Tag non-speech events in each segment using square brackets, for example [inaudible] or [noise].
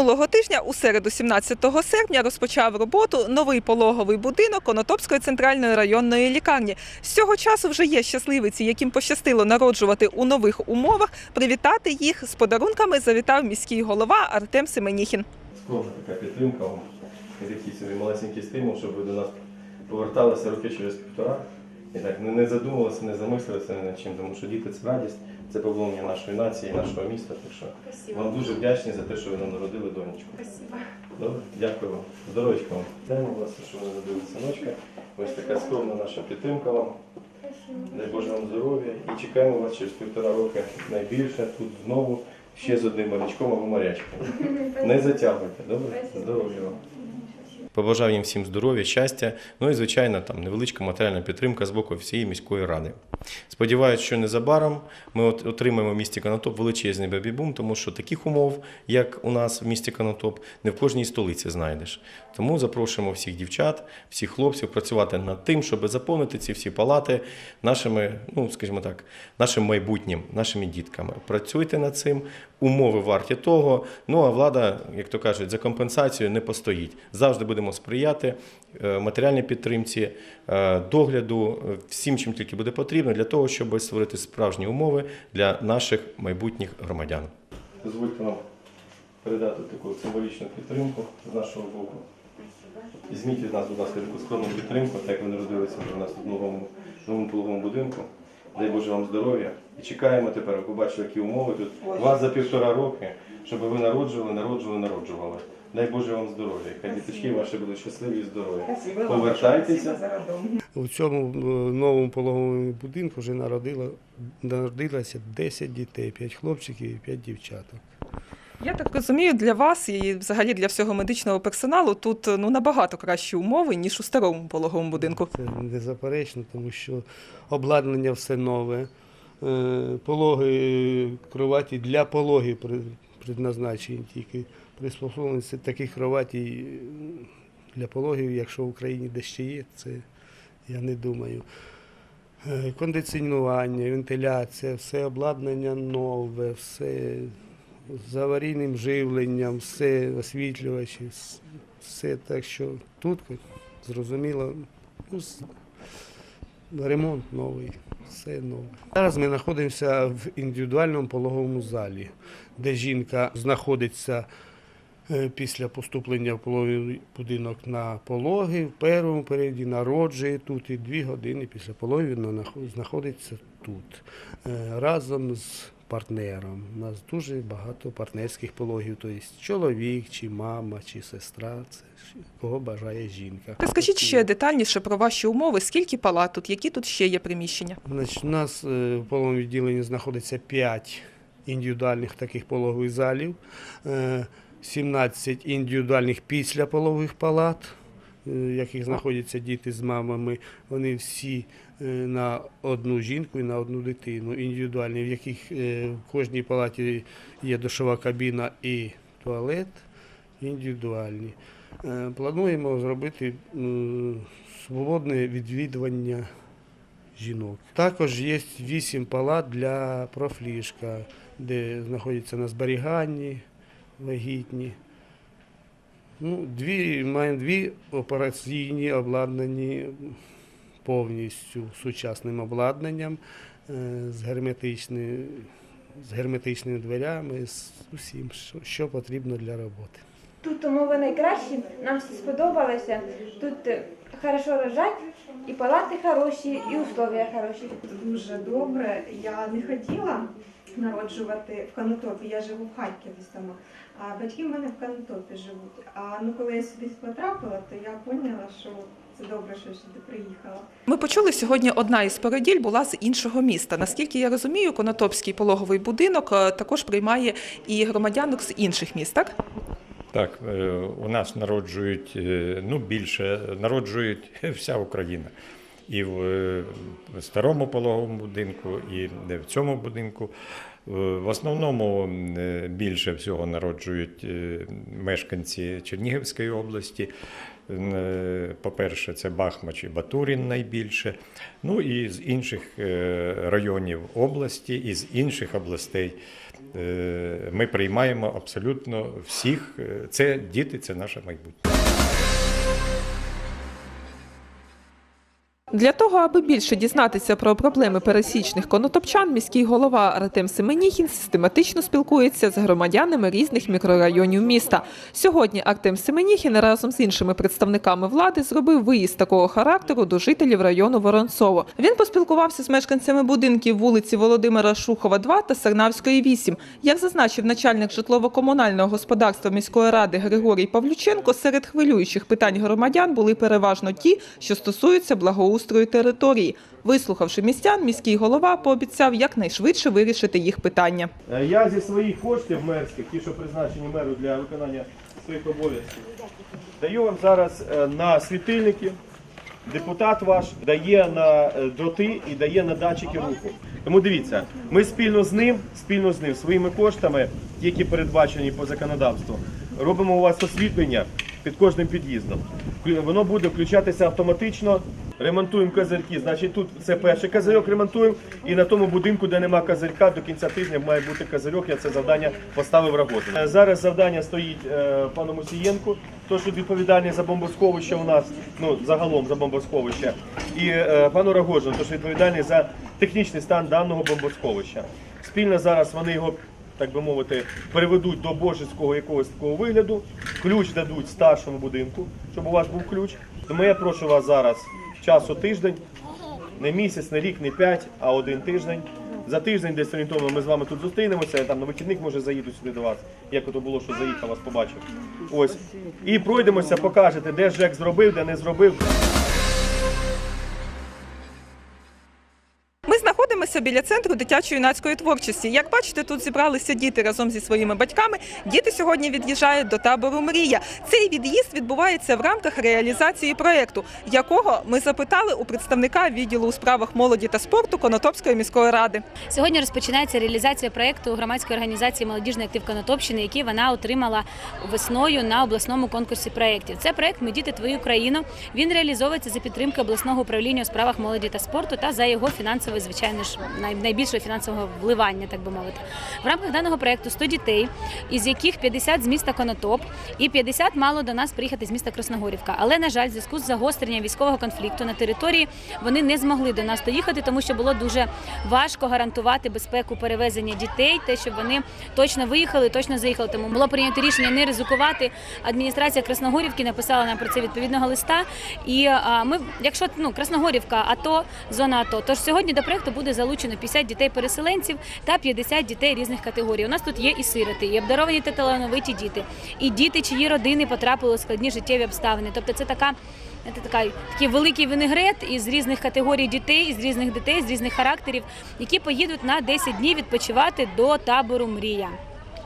Минулого тижня, у середу, 17 серпня, розпочав роботу новий пологовий будинок Конотопської центральної районної лікарні. З цього часу вже є щасливиці, яким пощастило народжувати у нових умовах. Привітати їх з подарунками завітав міський голова Артем Семеніхін. скромна така підтримка вам такий собі малесенький стимул, щоб ви до нас поверталися роки через півтора. І так не, задумувалися, не замислилися над чим, тому що діти це радість, це поповнення нашої нації, нашого міста. Так що вам дуже вдячні за те, що ви нам народили донечку. Спасибо. Добре, дякую вам. Здоров'ячка вам. Дякую вас, що ви народили синочка. Ось така скромна наша підтримка вам. Дай Боже вам здоров'я. І чекаємо вас через півтора роки найбільше. Тут знову ще з одним морячком або морячкою. Не затягуйте, добре? Здоров'я вам. Побажав їм всім здоров'я, щастя, ну і звичайно, там невеличка матеріальна підтримка з боку всієї міської ради. Сподіваюсь, що незабаром ми отримаємо в місті Конотоп величезний бебі-бум, тому що таких умов, як у нас в місті Конотоп, не в кожній столиці знайдеш. Тому запрошуємо всіх дівчат, всіх хлопців працювати над тим, щоб заповнити ці всі палати нашими, ну скажімо так, нашим майбутнім, нашими дітками. Працюйте над цим, умови варті того. Ну а влада, як то кажуть, за компенсацію не постоїть. Завжди будемо сприяти е, матеріальній підтримці, е, догляду, е, всім, чим тільки буде потрібно, для того, щоб створити справжні умови для наших майбутніх громадян. Дозвольте нам передати таку символічну підтримку з нашого боку. Візьміть від нас, будь ласка, таку скромну підтримку, так як ви народилися вже у нас тут в новому, новому пологовому будинку. Дай Боже вам здоров'я. І чекаємо тепер, ви побачили, які умови тут. Вас за півтора роки, щоб ви народжували, народжували, народжували. Дай Боже вам здоров'я. Хай діточки ваші були щасливі і здорові. Повертайтеся. У цьому е, новому пологовому будинку вже народило, народилося 10 дітей, 5 хлопчиків і 5 дівчаток. Я так розумію, для вас і взагалі для всього медичного персоналу тут ну набагато кращі умови ніж у старому пологовому будинку. Це незаперечно, тому що обладнання все нове, е, пологи, е, кроваті для пологів при- предназначені тільки. Приспособлені це таких кроватій для пологів, якщо в Україні де ще є, це я не думаю. Е, Кондиціонування, вентиляція, все обладнання нове, все з аварійним живленням, все освітлювачі, все так, що тут зрозуміло, ну, ремонт новий, все нове. Зараз ми знаходимося в індивідуальному пологовому залі, де жінка знаходиться після поступлення в пологовий будинок на пологи, в першому періоді народжує тут і дві години після пологів вона нахо- знаходиться тут е, разом з партнером. У нас дуже багато партнерських пологів, тобто чоловік, чи мама, чи сестра, це кого бажає жінка. Розкажіть ще детальніше про ваші умови, скільки палат тут, які тут ще є приміщення. Значить, у нас е, в пологовому відділенні знаходиться 5 індивідуальних таких пологових залів, е, 17 індивідуальних післяпологових палат, е, в яких знаходяться діти з мамами. Вони всі е, на одну жінку і на одну дитину, індивідуальні, в яких е, в кожній палаті є душова кабіна і туалет індивідуальні. Плануємо зробити свободне відвідування жінок. Також є вісім палат для профліжка, де знаходяться на зберіганні вагітні. Ну, дві, маємо дві операційні обладнані повністю сучасним обладнанням, е, з, герметичними, з герметичними дверями, з усім, що, що потрібно для роботи. Тут умови найкращі, нам все сподобалося. Тут е, хорошо лежать, і палати хороші, і условия хороші. дуже добре. Я не хотіла народжувати в Конотопі, я живу в Харкові сама, а батьки в мене в Конотопі живуть. А ну коли я сюди потрапила, то я поняла, що це добре, що я сюди приїхала. Ми почули сьогодні. Одна із породіль була з іншого міста. Наскільки я розумію, Конотопський пологовий будинок е, також приймає і громадянок з інших міст. Так Так, е, у нас народжують е, ну, більше, народжують [laughs] вся Україна. І в е, старому пологовому будинку, і в цьому будинку. Е, В основному е, більше всього народжують мешканці Чернігівської області. По-перше, це Бахмач і Батурін найбільше. Ну і з інших районів області, і з інших областей. Ми приймаємо абсолютно всіх. Це діти, це наше майбутнє. Для того, аби більше дізнатися про проблеми пересічних конотопчан, міський голова Артем Семеніхін систематично спілкується з громадянами різних мікрорайонів міста. Сьогодні Артем Семеніхін разом з іншими представниками влади зробив виїзд такого характеру до жителів району Воронцово. Він поспілкувався з мешканцями будинків вулиці Володимира Шухова, 2 та Сарнавської 8. Як зазначив начальник житлово-комунального господарства міської ради Григорій Павлюченко, серед хвилюючих питань громадян були переважно ті, що стосуються благоустрою території. Вислухавши містян, міський голова пообіцяв якнайшвидше вирішити їх питання. Е, Я зі своїх коштів мерських, ті, що призначені меру для виконання своїх обов'язків, даю вам зараз е, на світильники. Депутат ваш дає на е, дроти і дає на датчики руху. Тому дивіться, ми спільно з ним, спільно з ним, своїми коштами, які передбачені по законодавству, робимо у вас освітлення під кожним під'їздом. Воно буде включатися автоматично. Ремонтуємо козирки. Значить, тут це перший козирьок ремонтуємо. І на тому будинку, де нема козирка, до кінця тижня має бути козирьок. Я це завдання поставив роботу. Е, Зараз завдання стоїть е, пану Мусієнку, то що відповідальний за бомбосховище у нас, ну загалом за бомбосховище, і е, пану Рогожину, то що відповідальний за технічний стан даного бомбосховища. Спільно зараз вони його. Так би мовити, переведуть до божеського якогось такого вигляду. Ключ дадуть старшому будинку, щоб у вас був ключ. Тому я прошу вас зараз часу тиждень, не місяць, не рік, не п'ять, а один тиждень. За тиждень десь орієнтовно ми з вами тут зустрінемося. Я там на вихідник може заїду сюди до вас. Як ото було, що заїхав, вас побачив. Ось. І пройдемося, покажете, де ЖЕК зробив, де не зробив. Знаходимося біля центру дитячо-юнацької творчості. Як бачите, тут зібралися діти разом зі своїми батьками. Діти сьогодні від'їжджають до табору Мрія. Цей від'їзд відбувається в рамках реалізації проєкту, якого ми запитали у представника відділу у справах молоді та спорту Конотопської міської ради. Сьогодні розпочинається реалізація проєкту громадської організації Молодіжний актив Конотопщини, який вона отримала весною на обласному конкурсі проєктів. Це проєкт Ми діти твою країну. Він реалізовується за підтримки обласного управління у справах молоді та спорту та за його фінансове, звичайно ж, найбільшого фінансового вливання, так би мовити. В рамках даного проєкту 100 дітей, із яких 50 з міста Конотоп і 50 мало до нас приїхати з міста Красногорівка. Але на жаль, в зв'язку з загостренням військового конфлікту на території вони не змогли до нас доїхати, тому що було дуже важко гарантувати безпеку перевезення дітей, те, щоб вони точно виїхали, точно заїхали. Тому було прийнято рішення не ризикувати. Адміністрація Красногорівки написала нам про це відповідного листа. І ми, якщо ну Красногорівка, АТО, зона АТО, тож сьогодні до проекту буде залучено 50 дітей-переселенців та 50 дітей різних категорій. У нас тут є і сироти, і обдаровані та талановиті діти, і діти, чиї родини потрапили у складні життєві обставини. Тобто, це така. Це така, такий великий винегрет із різних категорій дітей, із різних дітей, з різних характерів, які поїдуть на 10 днів відпочивати до табору Мрія.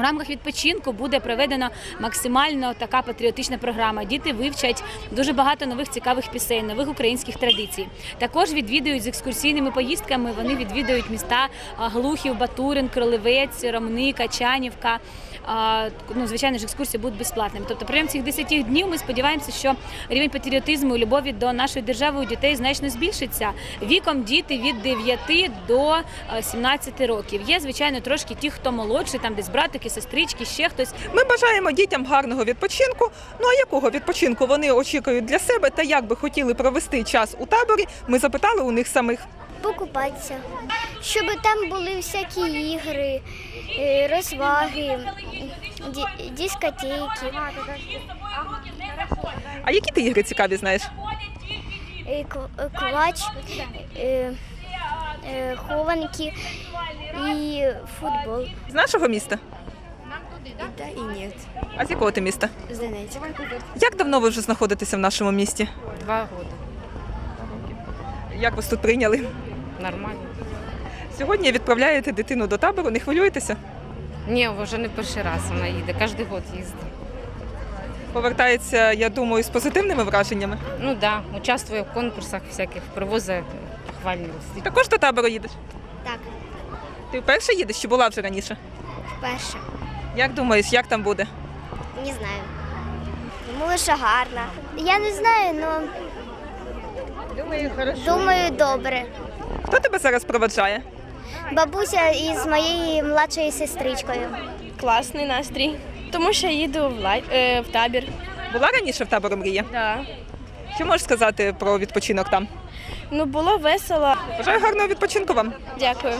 У рамках відпочинку буде проведена максимально така патріотична програма. Діти вивчать дуже багато нових цікавих пісень, нових українських традицій. Також відвідують з екскурсійними поїздками. Вони відвідують міста Глухів, Батурин, Кролевець, Ромни, Качанівка. Ну, звичайно ж, екскурсії будуть безплатними. Тобто, протягом цих 10 днів ми сподіваємося, що рівень патріотизму і любові до нашої держави у дітей значно збільшиться. Віком діти від 9 до е, 17 років. Є, звичайно, трошки ті, хто молодший, там десь братики, сестрички, ще хтось. Ми бажаємо дітям гарного відпочинку. Ну а якого відпочинку вони очікують для себе та як би хотіли провести час у таборі, ми запитали у них самих. покупатися, щоб там були всякі ігри, е, розваги, дискотеки, А які ти ігри цікаві знаєш? е, квач, е, хованки і футбол. З нашого міста? Да і ні. А з якого ти міста? З Донецька. Як давно ви вже знаходитеся в нашому місті? Два года. Як вас тут прийняли? Нормально. Сьогодні відправляєте дитину до табору, не хвилюєтеся? Ні, вже не перший раз вона їде, кожен год їздить. Повертається, я думаю, з позитивними враженнями. Ну так, да, участвує в конкурсах всяких, привозить похвальні листи. Також до табору їдеш? Так, Ти вперше їдеш чи була вже раніше? вперше. Як думаєш, як там буде? Не знаю. Думаю, що гарна. Я не знаю, але Думаю, хорошо. думаю, добре. Хто тебе зараз проведжає? Бабуся із моєю младшою сестричкою. Класний настрій, тому що їду в, лай... е, в табір. Була раніше в табору мрія? Да. Що можеш сказати про відпочинок там? Ну було весело. Бажаю гарного відпочинку вам. Дякую.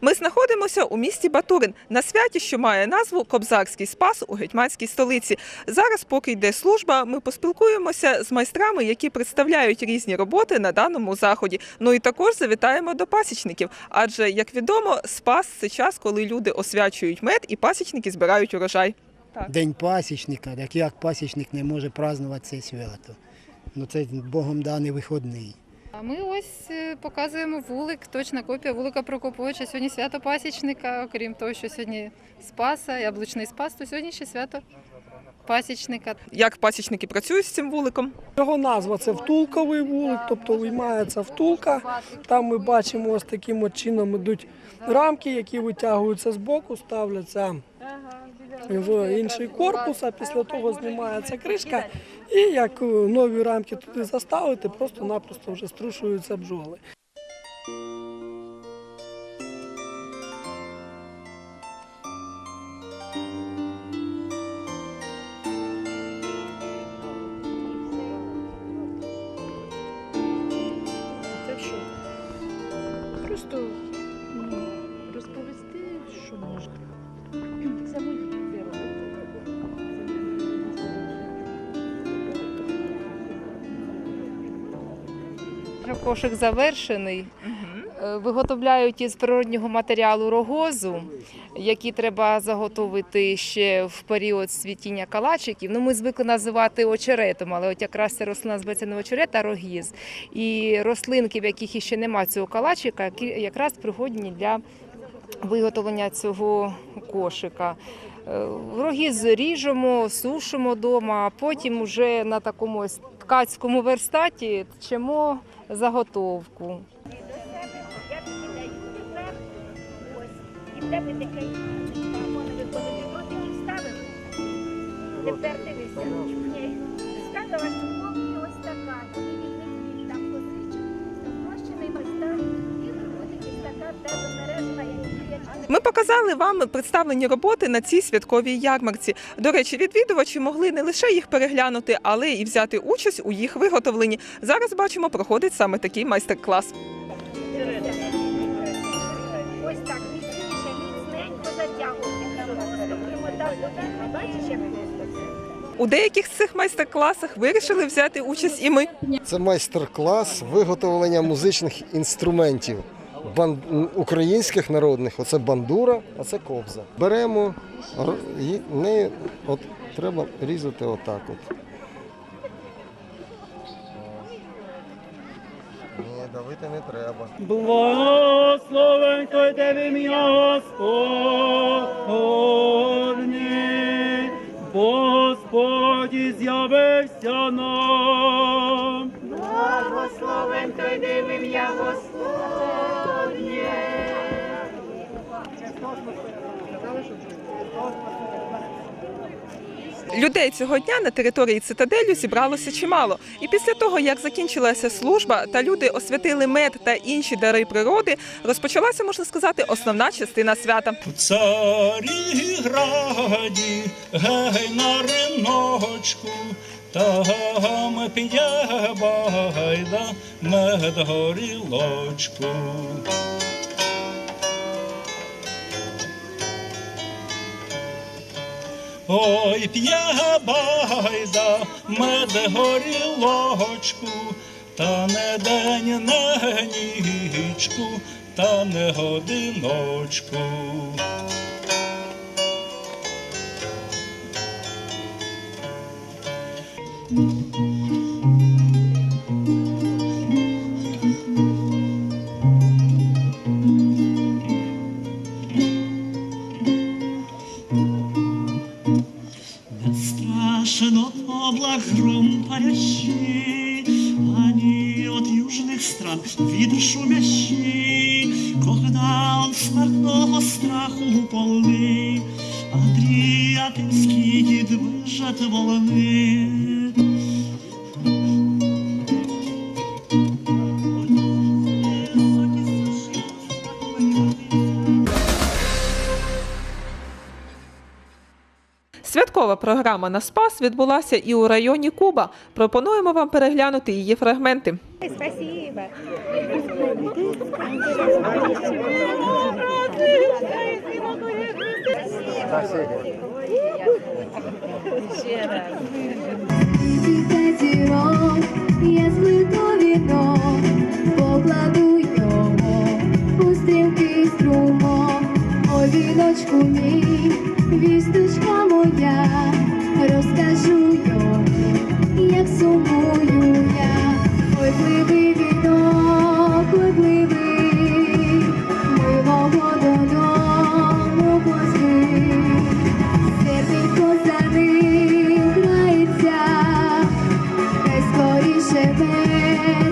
Ми знаходимося у місті Батурин на святі, що має назву Кобзарський спас у гетьманській столиці. Зараз, поки йде служба, ми поспілкуємося з майстрами, які представляють різні роботи на даному заході. Ну і також завітаємо до пасічників. Адже, як відомо, спас це час, коли люди освячують мед і пасічники збирають урожай. День пасічника, так як пасічник не може празднувати це свято. Ну це Богом даний вихідний. А ми ось е, показуємо вулик, точна копія вулика Прокоповича. Сьогодні свято пасічника. Окрім того, що сьогодні Спаса, яблучний спас, то сьогодні ще свято пасічника. Як пасічники працюють з цим вуликом? Його назва це втулковий вулик, тобто виймається втулка. Там ми бачимо ось таким от чином ідуть рамки, які витягуються з боку, ставляться в інший корпус, а після того знімається кришка. І як нові рамки туди заставити, просто-напросто вже струшуються бджоли. Кошик завершений. Е, Виготовляють із природнього матеріалу рогозу, які треба заготовити ще в період світіння калачиків. Ну, ми звикли називати очеретом, але от якраз ця рослина зветься не очерет, а рогіз. І рослинки, в яких іще немає цього калачика, якраз пригодні для виготовлення цього кошика. Е, зріжемо, ріжемо, сушимо вдома, а потім вже на такому ткацькому верстаті тчемо заготовку. Тепер дивися, Ми показали вам представлені роботи на цій святковій ярмарці. До речі, відвідувачі могли не лише їх переглянути, але і взяти участь у їх виготовленні. Зараз бачимо, проходить саме такий майстер-клас. Ось так, міцніше, міцненько? У деяких з цих майстер-класах вирішили взяти участь і ми. Це майстер-клас виготовлення музичних інструментів бан... українських народних. Оце бандура, а це кобза. Беремо і нею от треба різати отак. От. Ні, давити не треба. Благословен той тебе ім'я Господнє, Господь з'явився нам. Благословен той ім'я Господнє. Людей цього дня на території цитаделю зібралося чимало. І після того, як закінчилася служба та люди освятили мед та інші дари природи, розпочалася, можна сказати, основна частина свята. Царі граді, гей на риночку, там п'є байда мед горілочку. Ой, п'є байда мед горілочку, та не день, не нічку, та не годиночку. Straszno южных стран вид шумящий, Когда он смертного страху От скільки движать волни. Святкова програма на Спас відбулася і у районі Куба. Пропонуємо вам переглянути її фрагменти. Спасибо. Зірок, baby.